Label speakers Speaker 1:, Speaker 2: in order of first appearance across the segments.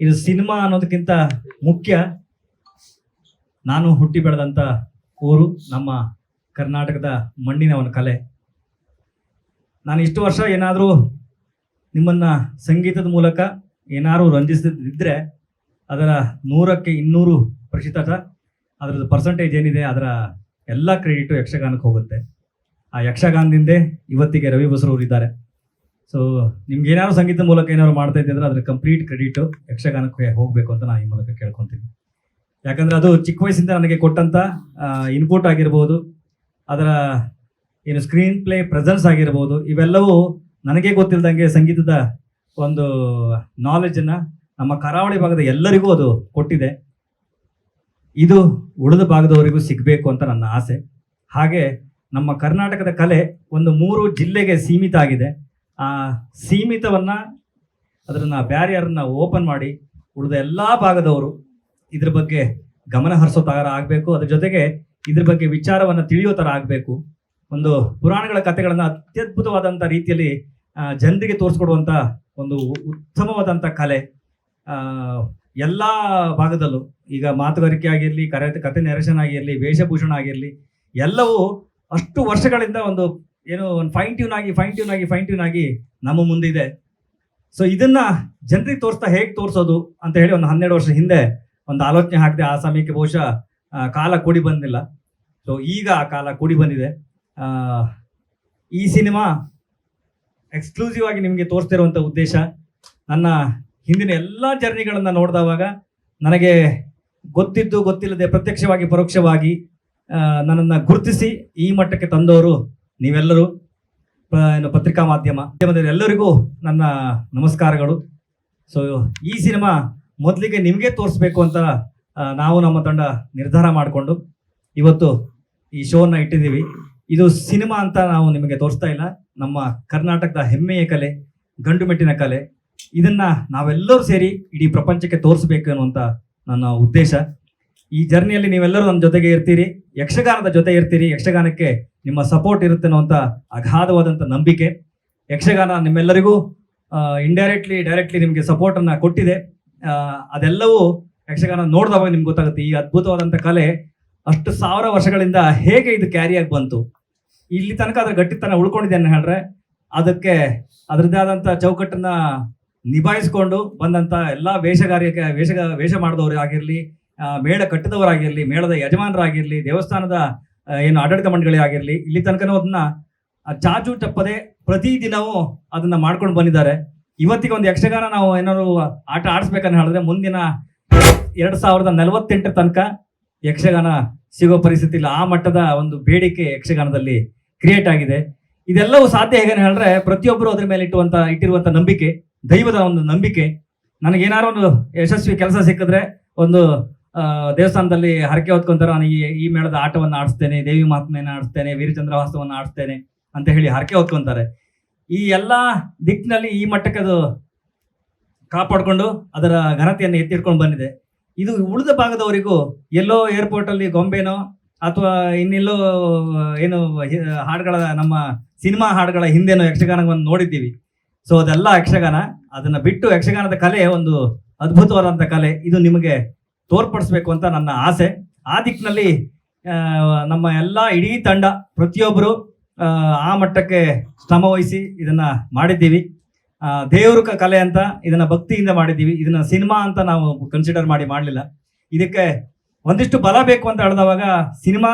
Speaker 1: ಇದು ಸಿನಿಮಾ ಅನ್ನೋದಕ್ಕಿಂತ ಮುಖ್ಯ. ನಾನು ಹುಟ್ಟಿ ಬೆಳೆದಂಥ ಊರು, ನಮ್ಮ ಕರ್ನಾಟಕದ ಮಣ್ಣಿನ ಒಂದು ಕಲೆ. ನಾನು ಇಷ್ಟು ವರ್ಷ ಏನಾದರೂ ನಿಮ್ಮನ್ನ ಸಂಗೀತದ ಮೂಲಕ ಏನಾದರೂ ರಂಜಿಸದಿದ್ದರೆ ಅದರ ನೂರಕ್ಕೆ ಇನ್ನೂರು ಪ್ರತಿಶತ ಅದರದ್ದು ಪರ್ಸೆಂಟೇಜ್ ಏನಿದೆ, ಅದರ ಎಲ್ಲ ಕ್ರೆಡಿಟು ಯಕ್ಷಗಾನಕ್ಕೆ ಹೋಗುತ್ತೆ. ಆ ಯಕ್ಷಗಾನದಿಂದೇ ಇವತ್ತಿಗೆ ರವಿ ಇದ್ದಾರೆ. ಸೊ ನಿಮ್ಗೆ ಏನಾದ್ರು ಸಂಗೀತ ಮೂಲಕ ಏನಾದ್ರು ಮಾಡ್ತಾ ಇದ್ರೆ ಅದ್ರ ಕಂಪ್ಲೀಟ್ ಕ್ರೆಡಿಟ್ ಯಕ್ಷಗಾನಕ್ಕೆ ಹೋಗಬೇಕು ಅಂತ ನಾನು ಈ ಮೂಲಕ ಕೇಳ್ಕೊತೀನಿ. ಯಾಕಂದ್ರೆ ಅದು ಚಿಕ್ಕ ವಯಸ್ಸಿಂದ ನನಗೆ ಕೊಟ್ಟಂತ ಇನ್ಪುಟ್ ಆಗಿರ್ಬೋದು, ಅದರ ಏನು ಸ್ಕ್ರೀನ್ ಪ್ಲೇ ಪ್ರೆಸೆನ್ಸ್ ಆಗಿರ್ಬೋದು, ಇವೆಲ್ಲವೂ ನನಗೆ ಗೊತ್ತಿಲ್ಲದಂಗೆ ಸಂಗೀತದ ಒಂದು ನಾಲೆಜನ್ನು ನಮ್ಮ ಕರಾವಳಿ ಭಾಗದ ಎಲ್ಲರಿಗೂ ಅದು ಕೊಟ್ಟಿದೆ. ಇದು ಉಳಿದ ಭಾಗದವರಿಗೂ ಸಿಗಬೇಕು ಅಂತ ನನ್ನ ಆಸೆ. ಹಾಗೆ ನಮ್ಮ ಕರ್ನಾಟಕದ ಕಲೆ ಒಂದು ಮೂರು ಜಿಲ್ಲೆಗೆ ಸೀಮಿತ ಆಗಿದೆ. ಆ ಸೀಮಿತವನ್ನ ಅದರನ್ನು ಬ್ಯಾರಿಯರನ್ನು ಓಪನ್ ಮಾಡಿ ಉಳಿದ ಎಲ್ಲ ಭಾಗದವರು ಇದ್ರ ಬಗ್ಗೆ ಗಮನ ಹರಿಸೋ ಥರ ಆಗಬೇಕು ಅದ್ರ ಜೊತೆಗೆ ಇದ್ರ ಬಗ್ಗೆ ವಿಚಾರವನ್ನು ತಿಳಿಯೋ ಥರ ಆಗಬೇಕು ಒಂದು ಪುರಾಣಗಳ ಕಥೆಗಳನ್ನು ಅತ್ಯದ್ಭುತವಾದಂಥ ರೀತಿಯಲ್ಲಿ ಜನರಿಗೆ ತೋರಿಸ್ಕೊಡುವಂಥ ಒಂದು ಉತ್ತಮವಾದಂಥ ಕಲೆ ಎಲ್ಲ ಭಾಗದಲ್ಲೂ ಈಗ ಮಾತುಗಾರಿಕೆ ಆಗಿರಲಿ ಕರೆ ಕತೆ ನೆರಶನ ಆಗಿರಲಿ ವೇಷಭೂಷಣ ಆಗಿರಲಿ ಎಲ್ಲವೂ ಅಷ್ಟು ವರ್ಷಗಳಿಂದ ಒಂದು ಏನು ಒಂದು ಫೈನ್ ಟ್ಯೂನ್ ಆಗಿ ಫೈನ್ ಟ್ಯೂನ್ ಆಗಿ ಫೈನ್ ಟ್ಯೂನ್ ಆಗಿ ನಮ್ಮ ಮುಂದಿದೆ ಸೊ ಇದನ್ನ ಜನರಿಗೆ ತೋರಿಸ್ತಾ ಹೇಗೆ ತೋರಿಸೋದು ಅಂತ ಹೇಳಿ ಒಂದು ಹನ್ನೆರಡು ವರ್ಷ ಹಿಂದೆ ಒಂದು ಆಲೋಚನೆ ಹಾಕಿದೆ ಆ ಸಮಯಕ್ಕೆ ಬಹುಶಃ ಕಾಲ ಕೂಡಿ ಬಂದಿಲ್ಲ. ಸೊ ಈಗ ಆ ಕಾಲ ಕೂಡಿ ಬಂದಿದೆ. ಈ ಸಿನಿಮಾ ಎಕ್ಸ್ಕ್ಲೂಸಿವ್ ಆಗಿ ನಿಮಗೆ ತೋರಿಸ್ತಿರುವಂಥ ಉದ್ದೇಶ, ನನ್ನ ಹಿಂದಿನ ಎಲ್ಲ ಜರ್ನಿಗಳನ್ನು ನೋಡಿದವಾಗ ನನಗೆ ಗೊತ್ತಿದ್ದು ಗೊತ್ತಿಲ್ಲದೆ ಪ್ರತ್ಯಕ್ಷವಾಗಿ, ಪರೋಕ್ಷವಾಗಿ ನನ್ನನ್ನು ಗುರುತಿಸಿ ಈ ಮಟ್ಟಕ್ಕೆ ತಂದವರು ನೀವೆಲ್ಲರೂ ಏನು ಪತ್ರಿಕಾ ಮಾಧ್ಯಮ ಎಲ್ಲರಿಗೂ ನನ್ನ ನಮಸ್ಕಾರಗಳು. ಸೊ ಈ ಸಿನಿಮಾ ಮೊದಲಿಗೆ ನಿಮಗೆ ತೋರಿಸ್ಬೇಕು ಅಂತ ನಾವು ನಮ್ಮ ತಂಡ ನಿರ್ಧಾರ ಮಾಡಿಕೊಂಡು ಇವತ್ತು ಈ ಶೋನ ಇಟ್ಟಿದ್ದೀವಿ. ಇದು ಸಿನಿಮಾ ಅಂತ ನಾವು ನಿಮಗೆ ತೋರಿಸ್ತಾ ಇಲ್ಲ. ನಮ್ಮ ಕರ್ನಾಟಕದ ಹೆಮ್ಮೆಯ ಕಲೆ, ಗಂಡು ಮೆಟ್ಟಿನ ಕಲೆ, ಇದನ್ನ ನಾವೆಲ್ಲರೂ ಸೇರಿ ಇಡೀ ಪ್ರಪಂಚಕ್ಕೆ ತೋರಿಸ್ಬೇಕು ಅನ್ನುವಂಥ ನನ್ನ ಉದ್ದೇಶ. ಈ ಜರ್ನಿಯಲ್ಲಿ ನೀವೆಲ್ಲರೂ ನನ್ನ ಜೊತೆಗೆ ಇರ್ತೀರಿ, ಯಕ್ಷಗಾನದ ಜೊತೆ ಇರ್ತೀರಿ, ಯಕ್ಷಗಾನಕ್ಕೆ ನಿಮ್ಮ ಸಪೋರ್ಟ್ ಇರುತ್ತೆ ಅಂತ ಅಗಾಧವಾದಂಥ ನಂಬಿಕೆ. ಯಕ್ಷಗಾನ ನಿಮ್ಮೆಲ್ಲರಿಗೂ ಇಂಡೈರೆಕ್ಟ್ಲಿ ಡೈರೆಕ್ಟ್ಲಿ ನಿಮಗೆ ಸಪೋರ್ಟನ್ನು ಕೊಟ್ಟಿದೆ. ಅದೆಲ್ಲವೂ ಯಕ್ಷಗಾನ ನೋಡಿದವಾಗ ನಿಮ್ಗೆ ಗೊತ್ತಾಗುತ್ತೆ. ಈ ಅದ್ಭುತವಾದಂಥ ಕಲೆ ಅಷ್ಟು ಸಾವಿರ ವರ್ಷಗಳಿಂದ ಹೇಗೆ ಇದು ಕ್ಯಾರಿಯಾಗಿ ಬಂತು. ಇಲ್ಲಿ ತನಕ ಅದ್ರ ಗಟ್ಟಿತನ ಉಳ್ಕೊಂಡಿದೆ ಅಂತ ಹೇಳ್ರೆ, ಅದಕ್ಕೆ ಅದರದ್ದೇ ಆದಂಥ ಚೌಕಟ್ಟನ್ನ ನಿಭಾಯಿಸ್ಕೊಂಡು ಬಂದಂಥ ಎಲ್ಲ ವೇಷಗಾರಿಕೆ ವೇಷ ವೇಷ ಮಾಡಿದವರು ಆಗಿರಲಿ ಮೇಳ ಕಟ್ಟಿದವರಾಗಿರಲಿ, ಮೇಳದ ಯಜಮಾನರಾಗಿರಲಿ, ದೇವಸ್ಥಾನದ ಏನು ಆಡಳಿತ ಮಂಡಳಿ ಆಗಿರಲಿ, ಇಲ್ಲಿ ತನಕನೂ ಅದನ್ನ ಚಾಚು ತಪ್ಪದೆ ಪ್ರತಿದಿನವೂ ಅದನ್ನ ಮಾಡ್ಕೊಂಡು ಬಂದಿದ್ದಾರೆ. ಇವತ್ತಿಗೆ ಒಂದು ಯಕ್ಷಗಾನ ನಾವು ಏನಾದ್ರು ಆಟ ಆಡಿಸ್ಬೇಕಂತ ಹೇಳಿದ್ರೆ ಮುಂದಿನ ಎರಡ್ ಸಾವಿರದ ನಲವತ್ತೆಂಟರ ತನಕ ಯಕ್ಷಗಾನ ಸಿಗೋ ಪರಿಸ್ಥಿತಿ ಇಲ್ಲ. ಆ ಮಟ್ಟದ ಒಂದು ಬೇಡಿಕೆ ಯಕ್ಷಗಾನದಲ್ಲಿ ಕ್ರಿಯೇಟ್ ಆಗಿದೆ. ಇದೆಲ್ಲವೂ ಸಾಧ್ಯ ಹೇಗೆ ಹೇಳಿದ್ರೆ ಪ್ರತಿಯೊಬ್ಬರು ಅದ್ರ ಮೇಲೆ ಇಟ್ಟುವಂತ, ಇಟ್ಟಿರುವಂತ ನಂಬಿಕೆ, ದೈವದ ಒಂದು ನಂಬಿಕೆ. ನನಗೇನಾರು ಒಂದು ಯಶಸ್ವಿ ಕೆಲಸ ಸಿಕ್ಕಿದ್ರೆ ಒಂದು ದೇವಸ್ಥಾನದಲ್ಲಿ ಹರಕೆ ಹೊತ್ಕೊಂತಾರೆ ನಾನು ಈ ಈ ಮೇಳದ ಆಟವನ್ನು ಆಡಿಸ್ತೇನೆ, ದೇವಿ ಮಹಾತ್ಮೆಯನ್ನು ಆಡಿಸ್ತೇನೆ ವೀರಚಂದ್ರವಾಸವನ್ನು ಆಡಿಸ್ತೇನೆ ಅಂತ ಹೇಳಿ ಹರಕೆ ಹೊತ್ಕೊಂತಾರೆ. ಈ ಎಲ್ಲ ದಿಕ್ಕಿನಲ್ಲಿ ಈ ಮಟ್ಟಕ್ಕೆ ಅದು ಕಾಪಾಡಿಕೊಂಡು ಅದರ ಘನತೆಯನ್ನು ಎತ್ತಿಟ್ಕೊಂಡು ಬಂದಿದೆ. ಇದು ಉಳಿದ ಭಾಗದವರಿಗೂ ಎಲ್ಲೋ ಏರ್ಪೋರ್ಟ್ ಅಲ್ಲಿ ಗೊಂಬೆನೋ ಅಥವಾ ಇನ್ನೆಲ್ಲೋ ಏನು ಹಾಡುಗಳ ನಮ್ಮ ಸಿನಿಮಾ ಹಾಡುಗಳ ಹಿಂದೆನೋ ಯಕ್ಷಗಾನವನ್ನು ನೋಡಿದ್ದೀವಿ. ಸೊ ಅದೆಲ್ಲ ಯಕ್ಷಗಾನ, ಅದನ್ನ ಬಿಟ್ಟು ಯಕ್ಷಗಾನದ ಕಲೆ ಒಂದು ಅದ್ಭುತವಾದಂಥ ಕಲೆ. ಇದು ನಿಮಗೆ ತೋರ್ಪಡಿಸ್ಬೇಕು ಅಂತ ನನ್ನ ಆಸೆ. ಆ ದಿಕ್ಕಿನಲ್ಲಿ ನಮ್ಮ ಎಲ್ಲ ಇಡೀ ತಂಡ ಪ್ರತಿಯೊಬ್ಬರು ಆ, ಮಟ್ಟಕ್ಕೆ ಶ್ರಮ ವಹಿಸಿ ಇದನ್ನ ಮಾಡಿದ್ದೀವಿ. ದೇವರು ಕಲೆ ಅಂತ ಇದನ್ನ ಭಕ್ತಿಯಿಂದ ಮಾಡಿದ್ದೀವಿ. ಇದನ್ನ ಸಿನಿಮಾ ಅಂತ ನಾವು ಕನ್ಸಿಡರ್ ಮಾಡಿ ಮಾಡಲಿಲ್ಲ. ಇದಕ್ಕೆ ಒಂದಿಷ್ಟು ಬಲ ಬೇಕು ಅಂತ ಹೇಳಿದವಾಗ ಸಿನಿಮಾ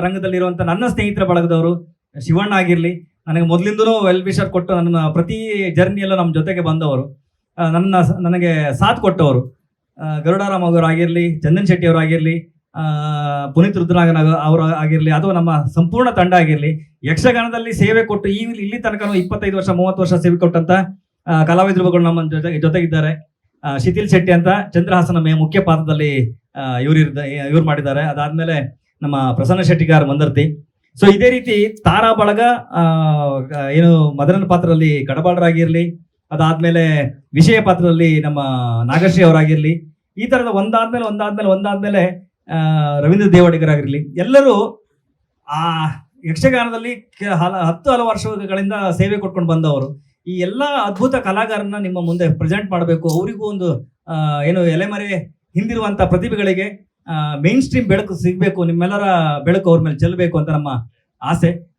Speaker 1: ರಂಗದಲ್ಲಿರುವಂಥ ನನ್ನ ಸ್ನೇಹಿತರ ಬಳಗದವರು ಶಿವಣ್ಣ ಆಗಿರಲಿ ನನಗೆ ಮೊದಲಿಂದನೂ ವೆಲ್ ವಿಶರ್ ಕೊಟ್ಟು ನನ್ನ ಪ್ರತಿ ಜರ್ನಿಯಲ್ಲೂ ನಮ್ಮ ಜೊತೆಗೆ ಬಂದವರು. ನನ್ನ ನನಗೆ ಸಾಥ್ ಕೊಟ್ಟವರು. ಗರುಡಾರಾಮ್ ಅವರು ಆಗಿರಲಿ ಚಂದನ್ ಶೆಟ್ಟಿ ಅವರು ಆಗಿರಲಿ ಪುನೀತ್ ರುದ್ರನಾಗನ್ ಅವರು ಆಗಿರಲಿ, ಅಥವಾ ನಮ್ಮ ಸಂಪೂರ್ಣ ತಂಡ ಆಗಿರಲಿ, ಯಕ್ಷಗಾನದಲ್ಲಿ ಸೇವೆ ಕೊಟ್ಟು ಈ ಇಲ್ಲಿ ತನಕ ಇಪ್ಪತ್ತೈದು ವರ್ಷ, ಮೂವತ್ತು ವರ್ಷ ಸೇವೆ ಕೊಟ್ಟಂತ ಕಲಾವಿದರುಗಳು ಕಲಾವಿದರು ನಮ್ಮ ಜೊತೆ ಜೊತೆಗಿದ್ದಾರೆ. ಶಿಥಿಲ್ ಶೆಟ್ಟಿ ಅಂತ ಚಂದ್ರಹಾಸನ ಮೇ ಮುಖ್ಯ ಪಾತ್ರದಲ್ಲಿ ಇವ್ರು ಇವ್ರು ಮಾಡಿದ್ದಾರೆ. ಅದಾದ್ಮೇಲೆ ನಮ್ಮ ಪ್ರಸನ್ನ ಶೆಟ್ಟಿಗಾರ್ ಮಂದರ್ತಿ. ಸೊ ಇದೇ ರೀತಿ ತಾರಾ ಬಳಗ ಏನು ಮದನನ ಪಾತ್ರದಲ್ಲಿ ಕಡಬಾಳರಾಗಿರ್ಲಿ, ಅದಾದ್ಮೇಲೆ ವಿಷಯ ಪಾತ್ರದಲ್ಲಿ ನಮ್ಮ ನಾಗಶ್ರೀ ಅವರಾಗಿರ್ಲಿ ಈ ತರದ ಒಂದಾದ್ಮೇಲೆ ಒಂದಾದ್ಮೇಲೆ ಒಂದಾದ್ಮೇಲೆ ಮೇಲೆ ರವೀಂದ್ರ ದೇವಾಡಿಗರಾಗಿರಲಿ ಎಲ್ಲರೂ ಆ ಯಕ್ಷಗಾನದಲ್ಲಿ ಹಲ- ಹತ್ತು ಹಲವು ವರ್ಷಗಳಿಂದ ಸೇವೆ ಕೊಟ್ಕೊಂಡು ಬಂದವರು. ಈ ಎಲ್ಲ ಅದ್ಭುತ ಕಲಾಕಾರನ್ನ ನಿಮ್ಮ ಮುಂದೆ ಪ್ರೆಸೆಂಟ್ ಮಾಡಬೇಕು. ಅವರಿಗೂ ಒಂದು ಏನು ಎಲೆಮರೆ ಹಿಂದಿರುವಂಥ ಪ್ರತಿಭೆಗಳಿಗೆ ಮೇನ್ ಸ್ಟ್ರೀಮ್ ಬೆಳಕು ಸಿಗಬೇಕು. ನಿಮ್ಮೆಲ್ಲರ ಬೆಳಕು ಅವ್ರ ಮೇಲೆ ಚೆಲ್ಲಬೇಕು ಅಂತ ನಮ್ಮ ಆಸೆ.